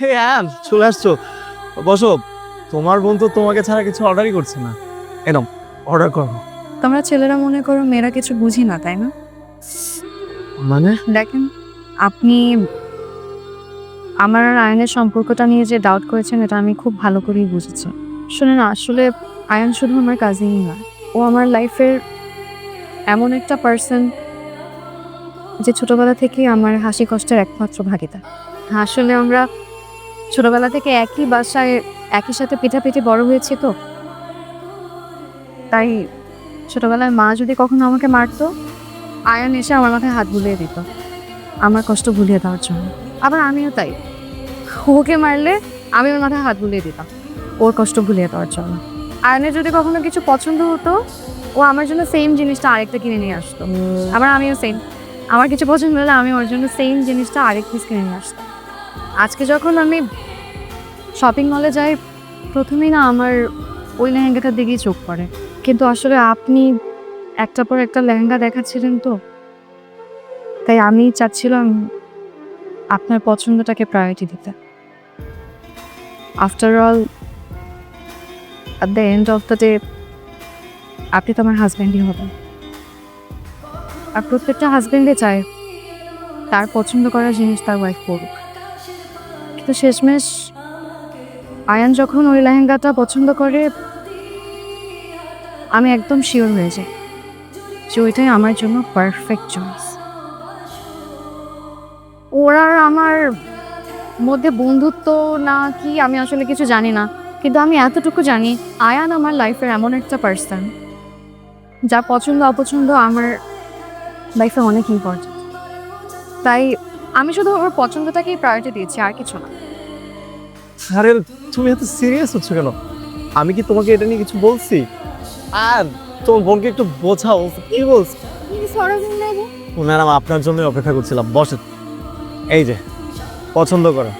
হে an চলে আসছো। বসো তোমার বোন তো তোমাকে ছাড়া কিছু অর্ডারই করছে না। এরম অর্ডার করো। তোমরা ছেলেরা মনে করো মেয়েরা কিছু বুঝি না তাই না? মানে? দেখেন আপনি আমার আর আয়নের সম্পর্কটা নিয়ে যে ডাউট করেছেন এটা আমি খুব ভালো করেই বুঝেছি। শুনেন আসলে আয়ন শুধু আমার কাজিনই না ও আমার লাইফের এমন একটা পার্সন যে ছোটবেলা থেকে আমার হাসি কষ্টের একমাত্র ভাগিদার আসলে আমরা ছোটবেলা থেকে একই বাসায় একই সাথে পিঠাপিঠি বড় হয়েছি তো। তাই ছোটবেলায় মা যদি কখনো আমাকে মারতো, আয়ন এসে আমার মাথায় হাত বুলিয়ে দিত, আমার কষ্ট ভুলিয়ে দেওয়ার জন্য। আবার আমিও তাই। ওকে মারলে আমি ওর মাথায় হাত বুলিয়ে দিতাম, ওর কষ্ট ভুলিয়ে দেওয়ার জন্য। আয়নের যদি কখনো কিছু পছন্দ হতো, ও আমার জন্য সেম জিনিসটা আরেকটা কিনে নিয়ে আসতো। আবার আমিও সেম আমার কিছু পছন্দ হলে আমি ওর জন্য সেম জিনিসটা আরেক পিস কিনে নিয়ে আসতাম। আজকে যখন আমি শপিং মলে যাই, প্রথমেই না আমার ওই লেহেঙ্গাটার দিকেই চোখ পড়ে। কিন্তু আসলে আপনি একটা পর একটা লেহেঙ্গা দেখাচ্ছিলেন তো। তাই আমি চাচ্ছিলাম আপনার পছন্দটাকে প্রায়োরিটি দিতে। After all at the end of the day আপনি তো আমার হাজব্যান্ডই হবেন। আর প্রত্যেকটা হাজব্যান্ডে চায় তার পছন্দ করার জিনিস তার ওয়াইফ করুক। কিন্তু শেষমেশ আয়ান যখন ওই লেহেঙ্গাটা পছন্দ করে, আমি একদম শিওর হয়ে যাই যে ওইটাই আমার জন্য পারফেক্ট চয়েস ওরা আমার মধ্যে বন্ধুত্ব না কি, আমি আসলে কিছু জানি না। কিন্তু আমি এতটুকু জানি, আয়ান আমার লাইফের এমন একটা পার্সন যা পছন্দ, অপছন্দ আমার লাইফে অনেক ইম্পর্টেন্ট তাই আমি শুধু ওর পছন্দটাকেই প্রায়োরিটি দিয়েছি, আর কিছু না। আরে তুমি এত সিরিয়াস হচ্ছ কেন? আমি কি তোমাকে এটা নিয়ে কিছু বলছি? আর তোমার বোনকে একটু বোঝাও কি বলছ? ম্যাডাম আপনার জন্য অপেক্ষা করছিলাম বসে এই যে পছন্দ করো।